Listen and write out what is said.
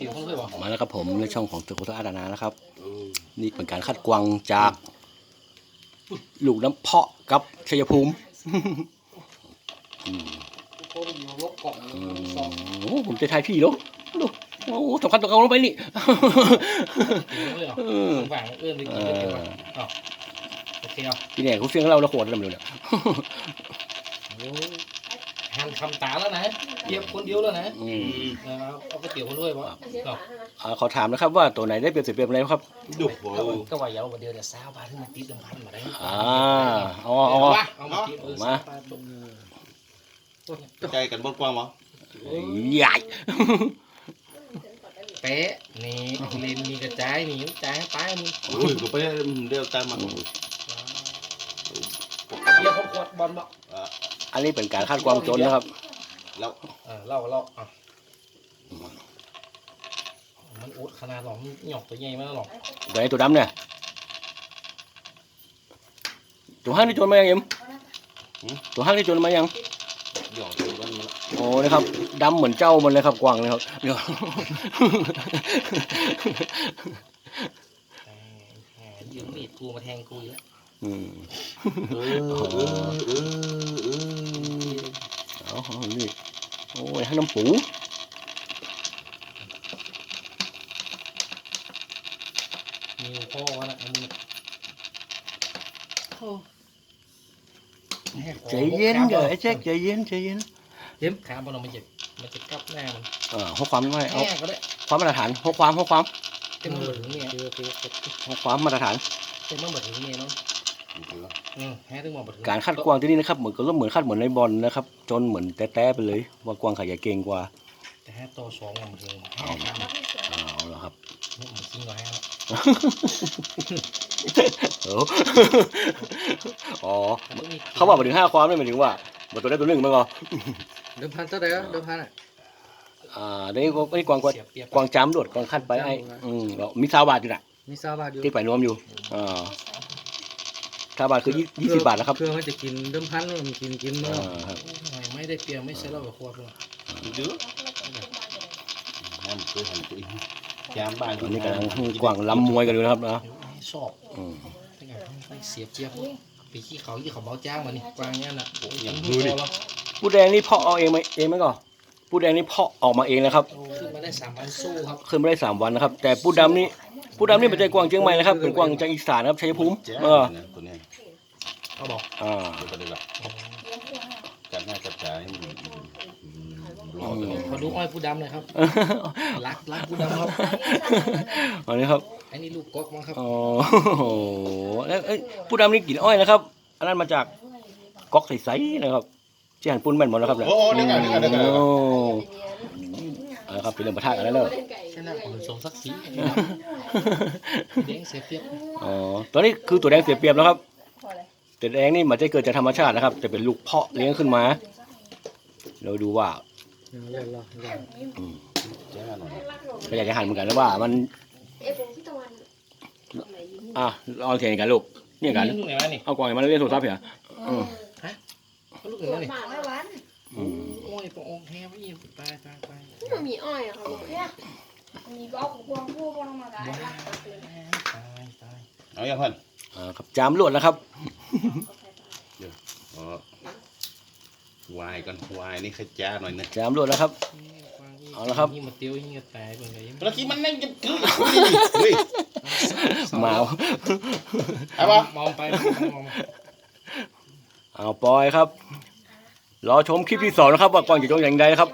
ติ๋วเขาเคยบอกมาแล้วครับผมในช่องของตึกโคตรอาดานานะครับ นี่เป็นการคัดกวางจากลูกน้ำเพาะกับชัยภูมิเขาอยู่ลบกล่องอืมสองโอ้ผมจะทายพี่เหรอดูโอ้สำคัญตัวเอาลงไปนี่ติ๋วเลยเหรอเออหวานเอื้อนไปกินได้เดียวกันอ๋อโอเคเอาพี่เนี่ยเขาเฟี้ยงเราแล้วโคตรดำเลยเนี่ยโอ้ย หันคำตาแล้วนะเกียบคนเดียวแล้วนะอืมเอาเอาก๋วยเตี๋ยวคนด้วยวะเนาะอ่าขอถามนะครับว่าตัวไหนได้เปรียบเสียเปรียบอะไรครับ ดุโว้ก็ว่าเยาวกว่าเดียวเนี่ยสาวบาทที่มันติดลำพันมาได้อ่าเอาเอาเอาเอาวะเอามาติดเออมาสาวบาทตรงนี้ใจกันบนกว้างมั้งใหญ่ เป๊ะนี่เลนมีกระจายนี่กระจายไปนี่โอ้ยก็ไปเดียวตามมาเบียร์เขาขวดบอลบอก อันนี้เป็นการคาดกวางจนนะครับแล้วเออเล่าเล่าอะมันอุดขนาดหรอกมันหยอกตัวใหญ่มากหรอกตัวไหนตัวดำเนี่ยตัวห้างที่จนมายังเอ็มตัวห้างที่จนมายังหยอกตัวกันมาโอ้นะครับดำเหมือนเจ้ามันเลยครับกวางเลยครับเดี๋ยวแหมยืมมีดกูมาแทงกูอีกแล้วอืมเออเออเออ นี่โอ้ยให้น้ำปูมีพ่อวะนะอันนี้ใจเย็นเดี๋ยวไอ้แจ๊คใจเย็นใจเย็นเย็บขาบอลมันจะมันจะกลับหน้ามันอ่าหกความไม่เอาแม่ก็ได้ความมาตรฐานหกความหกความเต็มมาถึงเนี่ยหกความมาตรฐานเต็มมาถึงเนี่ยเนาะ อืมแฮ่ถึงมาถึงการคัดกวางที่นี่นะครับเหมือนก็เหมือนคัดเหมือนในบอลนะครับ จนเหมือนแต้ๆไปเลยว่ากวางขายาเก่งกว่าแต่แฮ่โตสองมาถึงแฮ่ครับเอาละครับนี่มันจริงกว่าแฮ่แล้วเอออ๋อเขาบอกมาถึงห้าความไม่หมายถึงว่าหมดตัวได้ตัวหนึ่งมั้งเหรอเดิมพันเท่าไหร่เดิมพันอะอ่านี่ก็นี่กวางกวางเสียเปรียบกวางจำรวดกวางคัดไปไอ้อืมเรามีซาวบาทอยู่น่ะมีซาบาทอยู่ที่ไปรวมอยู่อ่า ซาวบาทคือยี่สิบบาทนะครับ เพื่อมันจะกินเดิมพันมันกินกินอ่าเมื่อครับ ไม่ได้เปรียบไม่ใช่เราแบบควบเลยเยอะห้ามเคยหันตัวจามบ้านตอนนี้กำลังกวางล้ำมวยกันอยู่นะครับนะชอบอืมตั้งแต่เสียเปรียบไปขี้เขาขี้เขาเบาจ้างมานี่กวางเนี้ยน่ะอย่างดูดูดิดิผู้แดงนี่เพาะเอาเองไหมเองไหมก่อนผู้แดงนี่เพาะออกมาเองนะครับ ขึ้นมาได้สามพันสู้ครับขึ้นไม่ได้สามวันนะครับ แต่ผู้ดำนี่ผู้ดำนี่เป็นใจกวางเชียงใหม่นะครับเป็นกวางจากอีสานนะครับชัยภูมิจ้าเออตัวนี้ เขาบอกอ่าเดี๋ยวก็ได้ละการหน้ากระจายรอตัวนี้ขอดูอ้อยผู้ดำเลยครับ รักรักผู้ดำครับ อันนี้ครับ อันนี้ลูกก๊อกมั้งครับ อ๋อโอ้โหแล้วเอ้ยผู้ดำนี่กินอ้อยนะครับ อันนั้นมาจากก๊อกใสๆนะครับที่หันปุ้นแม่นหมดแล้วครับเนี่ยโอ้เดี๋ยวกันเดี๋ยวกันเดี๋ยวกันโอ้เอาละครับเป็นเรื่องประทะกันแล้วเนอะแค่นั้นผมสมศักดิ์ศรีเด้งเสียเปรียบอ๋อตัวนี้คือตัวแดงเสียเปรียบแล้วครับ ตัวแดงนี่มันจะเกิดจากธรรมชาตินะครับจะเป็นลูกเพาะเลี้ยงขึ้นมา เราดูว่าเล่นรอเล่นจ้าหน่อยก็อยากจะหันเหมือนกันนะว่ามันเอ้ผมพี่ตะวันอะเอาเทียนกันลูกเนี่ยกัน ลูกไหนวะนี่เอากล่องให้มันเรียนโทรศัพท์เหรออืมลูกไหนปววะดนี่ปากไม่วันอืมโอ้ยปองแท้พี่ตายตายตายมันมีอ้อยอะค่ะบอกแค่มีก็เอาของพวงพวกพวงมาได้ว้าวตายตายเอาอย่างพัน อ่าครับจามลวดแล้วครับอ๋อวายก่อนวายนี่ขจ้าหน่อยนะจามลวดแล้วครับ เอาละครับนี่มาเตียวยิ่งจะตายเป็นไงแล้วที่มันนั่งจะกึ๊กเฮ้ยหมาเอาปะมองไปมองเอาปล่อยครับ รอชมคลิปที่สองนะครับ ว่ากวางจะโยงอย่างไรนะครับ